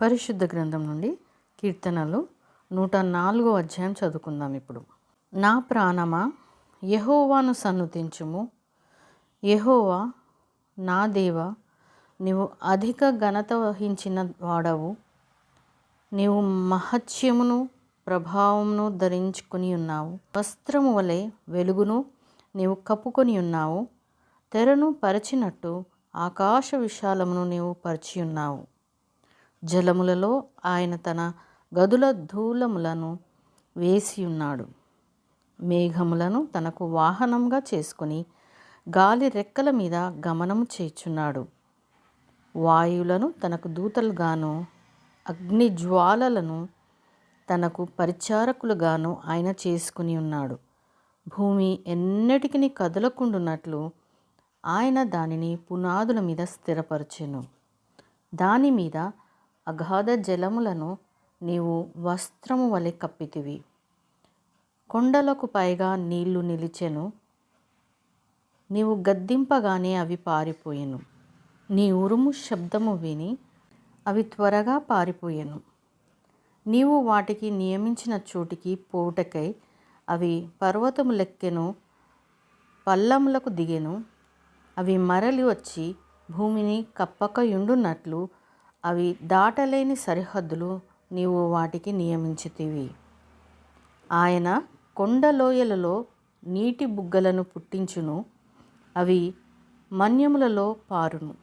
పరిశుద్ధ గ్రంథం నుండి కీర్తనలు నూట నాలుగో అధ్యాయం చదువుకుందాం ఇప్పుడు. నా ప్రాణమా యహోవాను సన్నుతించుము. యహోవా నా దేవ నీవు అధిక ఘనత వహించిన వాడవు. నీవు మహత్యమును ప్రభావమును ధరించుకుని ఉన్నావు. వస్త్రము వలె వెలుగును నీవు కప్పుకొని ఉన్నావు. తెరను పరిచినట్టు ఆకాశ విశాలమును నీవు పరిచి ఉన్నావు. జలములలో ఆయన తన గదుల ధూలములను వేసి ఉన్నాడు. మేఘములను తనకు వాహనంగా చేసుకుని గాలి రెక్కల మీద గమనము చేర్చున్నాడు. వాయువులను తనకు దూతలుగాను అగ్ని జ్వాలలను తనకు పరిచారకులుగాను ఆయన చేసుకుని ఉన్నాడు. భూమి ఎన్నటికి కదలకుండున్నట్లు ఆయన దానిని పునాదుల మీద స్థిరపరచెను. దాని మీద అగాధ జలములను నీవు వస్త్రము వలె కప్పితివి. కొండలకు పైగా నీళ్ళు నిలిచెను. నీవు గద్దింపగానే అవి పారిపోయెను. నీ ఉరుము శబ్దము విని అవి త్వరగా పారిపోయెను. నీవు వాటికి నియమించిన చోటికి పోటకై అవి పర్వతము లెక్కెను పల్లములకు దిగెను. అవి మరలి వచ్చి భూమిని కప్పకయుండునట్లు అవి దాటలేని సరిహద్దులు నీవు వాటికి నియమించితివి. ఆయన కొండలోయలలో నీటి బుగ్గలను పుట్టించును అవి మన్యములలో పారును.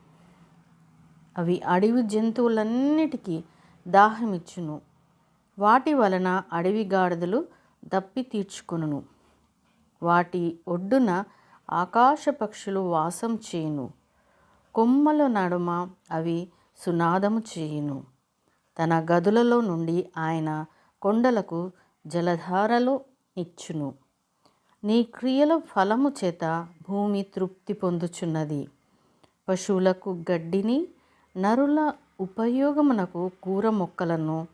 అవి అడవి జంతువులన్నిటికీ దాహమిచ్చును వాటి వలన అడవి గాడిదలు దప్పి తీర్చుకును వాటి ఒడ్డున ఆకాశ పక్షులు వాసం చేయును. కొమ్మల నడుమ అవి సునాదము చేయును. తన గదులలో నుండి ఆయన కొండలకు జలధారలు ఇచ్చును నీ క్రియల ఫలము చేత భూమి తృప్తి పొందుచున్నది. పశువులకు గడ్డిని నరుల ఉపయోగమునకు కూర మొక్కలను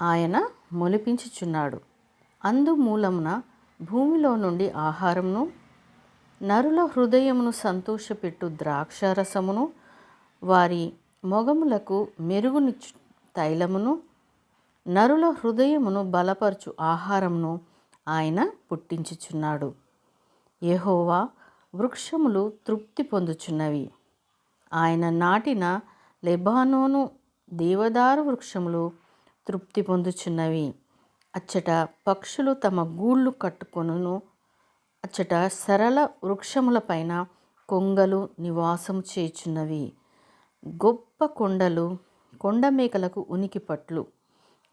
ఆయన మొలిపించుచున్నాడు. అందుమూలమున భూమిలో నుండి ఆహారమును నరుల హృదయమును సంతోషపెట్టు ద్రాక్షారసమును వారి మొగములకు మెరుగునిచ్చు తైలమును నరుల హృదయమును బలపరచు ఆహారమును ఆయన పుట్టించుచున్నాడు. యహోవా వృక్షములు తృప్తి పొందుచున్నవి. ఆయన నాటిన లెబానోను దేవదారు వృక్షములు తృప్తి పొందుచున్నవి. అచ్చట పక్షులు తమ గూళ్ళు కట్టుకొనును అచ్చట సరళ వృక్షములపైన కొంగలు నివాసం చేచున్నవి గొప్ప కొండలు కొండమేకలకు ఉనికి పట్లు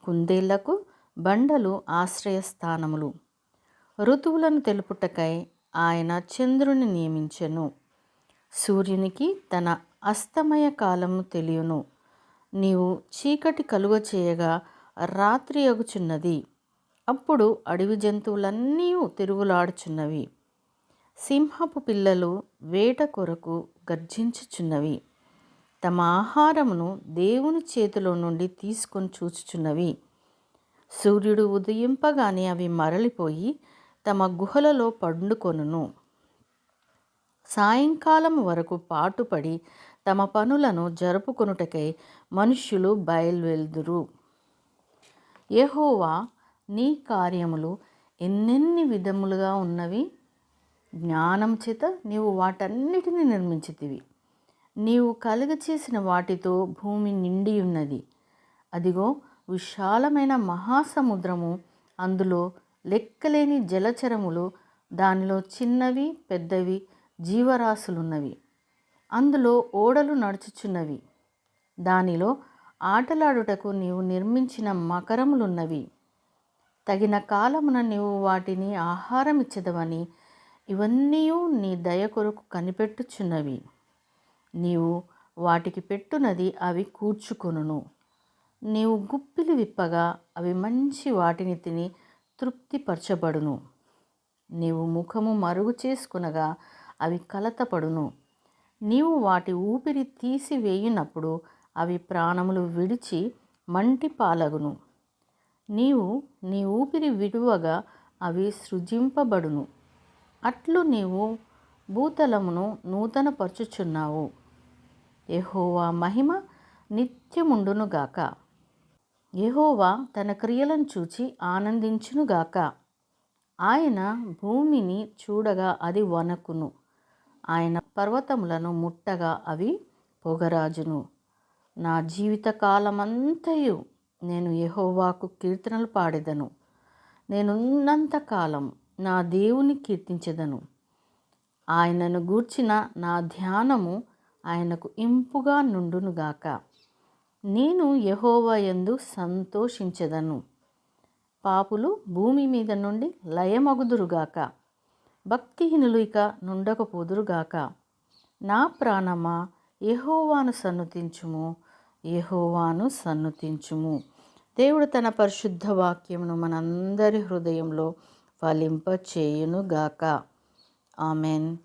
కుందేళ్ళకు బండలు ఆశ్రయస్థానములు ఋతువులను తెలుపుటకై ఆయన చంద్రుని నియమించెను. సూర్యునికి తన అస్తమయ కాలము తెలియను. నీవు చీకటి కలుగ చేయగా రాత్రి అగుచున్నది అప్పుడు అడవి జంతువులన్నీ తిరుగులాడుచున్నవి. సింహపు పిల్లలు వేట కొరకు గర్జించుచున్నవి. తమ ఆహారమును దేవుని చేతిలో నుండి తీసుకొని చూచుచున్నవి. సూర్యుడు ఉదయింపగానే అవి మరలిపోయి తమ గుహలలో పండుకొనును. సాయంకాలం వరకు పాటుపడి తమ పనులను జరుపుకొనుటకై మనుష్యులు బయలువెల్దురు. యెహోవా నీ కార్యములు ఎన్నెన్ని విధములుగా ఉన్నవి? జ్ఞానం చేత నీవు వాటన్నిటిని నిర్మించితివి. నీవు కలుగచేసిన వాటితో భూమి నిండి ఉన్నది. అదిగో విశాలమైన మహాసముద్రము అందులో లెక్కలేని జలచరములు దానిలో చిన్నవి పెద్దవి జీవరాశులున్నవి. అందులో ఓడలు నడుచుచున్నవి. దానిలో ఆటలాడుటకు నీవు నిర్మించిన మకరములున్నవి. తగిన కాలమున నీవు వాటిని ఆహారం ఇచ్చదవని ఇవన్నీ నీ దయ కొరకు కనిపెట్టుచున్నవి. నీవు వాటికి పెట్టునది అవి కూర్చుకొనును. నీవు గుప్పిలి విప్పగా అవి మంచి వాటిని తిని తృప్తిపరచబడును. నీవు ముఖము మరుగు చేసుకునగా అవి కలతపడును. నీవు వాటి ఊపిరి తీసివేయునప్పుడు అవి ప్రాణములు విడిచి మంటి పాలగును. నీవు నీ ఊపిరి విడువగా అవి సృజింపబడును. అట్లు నీవు భూతలమును నూతనపరచుచున్నావు. యహోవా మహిమ నిత్యముండునుగాక. యహోవా తన క్రియలను చూచి ఆనందించునుగాక. ఆయన భూమిని చూడగా అది వనకును ఆయన పర్వతములను ముట్టగా అవి పొగరాజును. నా జీవిత కాలమంతయు నేను యహోవాకు కీర్తనలు పాడెదను. నేనున్నంతకాలం నా దేవుని కీర్తించెదను. ఆయనను గూర్చిన నా ధ్యానము ఆయనకు ఇంపుగా నుండునుగాక నేను యహోవా ఎందు సంతోషించెదను. పాపులు భూమి మీద నుండి లయమగుదురుగాక భక్తిహీనులు ఇక నుండకపోదురుగాక నా ప్రాణమా యహోవాను సన్నుతించుము యహోవాను సన్నుతించుము. దేవుడు తన పరిశుద్ధ వాక్యమును మనందరి హృదయంలో ఫలింప చేయునుగాక ఆమెన్.